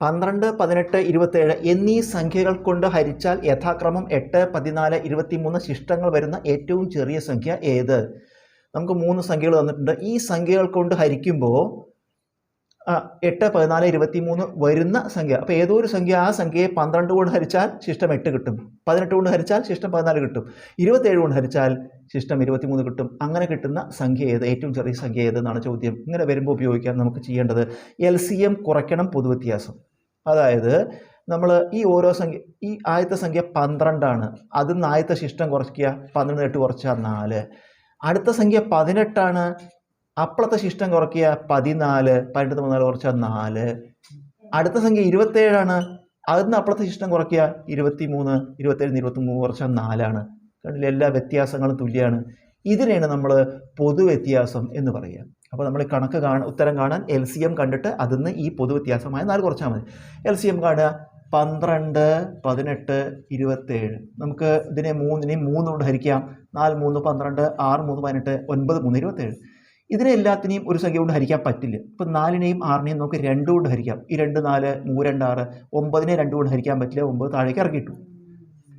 പന്ത്രണ്ട് പതിനെട്ട് ഇരുപത്തേഴ് എന്നീ സംഖ്യകൾ കൊണ്ട് ഹരിച്ചാൽ യഥാക്രമം എട്ട് പതിനാല് ഇരുപത്തിമൂന്ന് ശിഷ്ടങ്ങൾ വരുന്ന ഏറ്റവും ചെറിയ സംഖ്യ ഏത്? നമുക്ക് മൂന്ന് സംഖ്യകൾ തന്നിട്ടുണ്ട്. ഈ സംഖ്യകൾ കൊണ്ട് ഹരിക്കുമ്പോൾ എട്ട് പതിനാല് ഇരുപത്തിമൂന്ന് വരുന്ന സംഖ്യ. അപ്പോൾ ഏതോ ഒരു സംഖ്യ ആ സംഖ്യയെ പന്ത്രണ്ട് കൊണ്ട് ഹരിച്ചാൽ ശിഷ്ടം എട്ട് കിട്ടും. പതിനെട്ട് കൊണ്ട് ഹരിച്ചാൽ ശിഷ്ടം പതിനാല് കിട്ടും. ഇരുപത്തേഴ് കൊണ്ട് ഹരിച്ചാൽ ശിഷ്ടം ഇരുപത്തിമൂന്ന് കിട്ടും. അങ്ങനെ കിട്ടുന്ന സംഖ്യ ഏത്? ഏറ്റവും ചെറിയ സംഖ്യ ഏത് എന്നാണ് ചോദ്യം. ഇങ്ങനെ വരുമ്പോൾ ഉപയോഗിക്കാൻ നമുക്ക് ചെയ്യേണ്ടത്. എൽ സി എം കുറയ്ക്കണം പൊതുവ്യത്യാസം. അതായത് നമ്മൾ ഈ ഓരോ സംഖ്യ ഈ ആദ്യത്തെ സംഖ്യ പന്ത്രണ്ടാണ്. അതിൽ നിന്ന് ആദ്യത്തെ ശിഷ്ടം കുറയ്ക്കുക പന്ത്രണ്ട് എട്ട് കുറച്ചാൽ നാല്. അടുത്ത സംഖ്യ പതിനെട്ടാണ്. അപ്പുറത്തെ ശിഷ്ടം കുറയ്ക്കുക പതിനാല്. പതിനെട്ട് മൂന്നാൽ കുറച്ചാൽ നാല്. അടുത്ത സംഖ്യ ഇരുപത്തേഴാണ്. അതിൽ നിന്ന് അപ്പുറത്തെ ശിഷ്ടം കുറയ്ക്കുക ഇരുപത്തി മൂന്ന് ഇരുപത്തേഴ് ഇരുപത്തി മൂന്ന് കുറച്ചാൽ നാലാണ്. എല്ലാ വ്യത്യാസങ്ങളും തുല്യമാണ് ഇതിനെയാണ് നമ്മൾ പൊതുവ്യത്യാസം എന്ന് പറയുക. അപ്പോൾ നമ്മൾ കണക്ക് കാണാൻ ഉത്തരം കാണാൻ എൽ സി എം കണ്ടിട്ട് അതിൽ നിന്ന് ഈ പൊതുവ്യത്യാസമായ നാല് കുറച്ചാൽ മതി. എൽ സി എം കാണുക പന്ത്രണ്ട് പതിനെട്ട് ഇരുപത്തേഴ്. നമുക്ക് ഇതിനെ മൂന്നിനെ മൂന്ന് കൊണ്ട് ഹരിക്കാം. നാല് മൂന്ന് പന്ത്രണ്ട് ആറ് മൂന്ന് പതിനെട്ട് ഒൻപത് മൂന്ന് ഇരുപത്തേഴ്. ഇതിനെ എല്ലാത്തിനെയും ഒരു സംഖ്യ കൊണ്ട് ഹരിക്കാൻ പറ്റില്ല. ഇപ്പം നാലിനെയും ആറിനെയും നമുക്ക് രണ്ട് കൊണ്ട് ഹരിക്കാം. ഈ രണ്ട് നാല് മൂന്ന് രണ്ട് ആറ് ഒമ്പതിനെ രണ്ട് കൊണ്ട് ഹരിക്കാൻ പറ്റില്ല. ഒമ്പത് താഴേക്ക് ഇറക്കിയിട്ടു.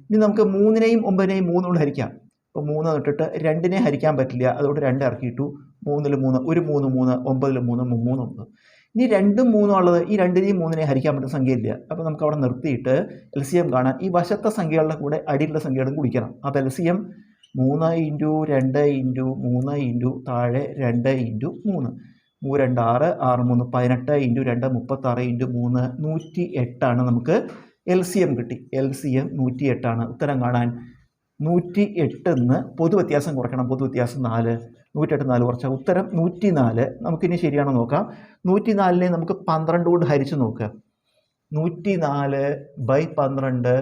ഇനി നമുക്ക് മൂന്നിനെയും ഒമ്പതിനെയും മൂന്ന് കൊണ്ട് ഹരിക്കാം. ഇപ്പോൾ മൂന്ന് ഇട്ടിട്ട് രണ്ടിനെ ഹരിക്കാൻ പറ്റില്ല. അതുകൊണ്ട് രണ്ട് ഇറക്കിയിട്ടു. മൂന്നിൽ മൂന്ന് ഒരു മൂന്ന് മൂന്ന് ഒമ്പതിൽ മൂന്ന് മൂ- മൂന്ന് ഒമ്പത് ഇനി രണ്ടും മൂന്നും ഉള്ളത് ഈ രണ്ടിനെയും മൂന്നിനെ ഹരിക്കാൻ പറ്റുന്ന സംഖ്യയില്ല. അപ്പോൾ നമുക്ക് അവിടെ നിർത്തിയിട്ട് എൽ സി എം കാണാൻ ഈ വശത്തെ സംഖ്യകളുടെ കൂടെ അടിയിലുള്ള സംഖ്യകളും കുടിക്കണം. അപ്പോൾ എൽ സി എം മൂന്ന് ഇന്റു രണ്ട് ഇന്റു മൂന്ന് ഇന്റു താഴെ രണ്ട് ഇന്റു മൂന്ന്. മൂന്ന് രണ്ട് ആറ് ആറ് മൂന്ന് പതിനെട്ട് ഇന്റു രണ്ട് മുപ്പത്താറ് ഇന്റു മൂന്ന് നൂറ്റി എട്ടാണ് നമുക്ക് എൽ സി എം കിട്ടി. എൽ സി എം നൂറ്റി എട്ടാണ് ഉത്തരം കാണാൻ നൂറ്റി എട്ടെന്ന് പൊതുവ്യത്യാസം കുറയ്ക്കണം. പൊതു വ്യത്യാസം നാല്. നൂറ്റെട്ട് നാല് കുറച്ചാൽ ഉത്തരം നൂറ്റി നാല് നമുക്കിനി ശരിയാണോ നോക്കാം. നൂറ്റി നാലിനെ നമുക്ക് പന്ത്രണ്ട് കൊണ്ട് ഹരിച്ച് നോക്കുക നൂറ്റി നാല് ബൈ പന്ത്രണ്ട്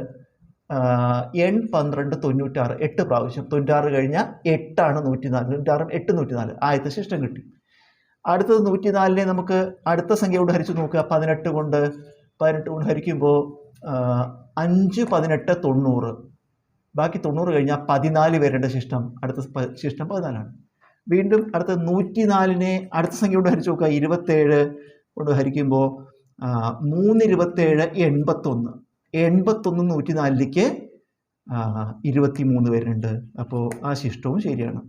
എൺ പന്ത്രണ്ട് തൊണ്ണൂറ്റാറ്. എട്ട് പ്രാവശ്യം. തൊണ്ണൂറ്റാറ് കഴിഞ്ഞാൽ എട്ടാണ് നൂറ്റി നാല് തൊണ്ണൂറ്റാറും എട്ട് നൂറ്റി നാല് ആദ്യത്തെ ശിഷ്ടം കിട്ടി. അടുത്തത് നൂറ്റി നാലിനെ നമുക്ക് അടുത്ത സംഖ്യ കൊണ്ട് ഹരിച്ച് നോക്കുക. പതിനെട്ട് കൊണ്ട് പതിനെട്ട് കൊണ്ട് ഹരിക്കുമ്പോൾ അഞ്ച് പതിനെട്ട് തൊണ്ണൂറ്. ബാക്കി തൊണ്ണൂറ് കഴിഞ്ഞാൽ പതിനാല് പേരുടെ ശിഷ്ടം അടുത്ത ശിഷ്ടം പതിനാലാണ്. വീണ്ടും അടുത്ത നൂറ്റി നാലിനെ അടുത്ത സംഖ്യ കൊണ്ട് ഹരിച്ചു നോക്കുക. ഇരുപത്തേഴ് കൊണ്ട് ഹരിക്കുമ്പോൾ മൂന്ന് ഇരുപത്തേഴ് എൺപത്തൊന്ന്. എൺപത്തൊന്ന് നൂറ്റി നാലിലേക്ക് ഇരുപത്തി മൂന്ന് പേരുണ്ട് അപ്പോൾ ആ ശിഷ്ടവും ശരിയാണ്.